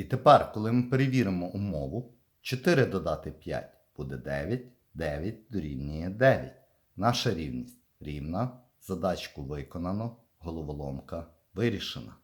І тепер, коли ми перевіримо умову, 4 додати 5 буде 9, 9 дорівнює 9. Наша рівність рівна, задачку виконано, головоломка вирішена.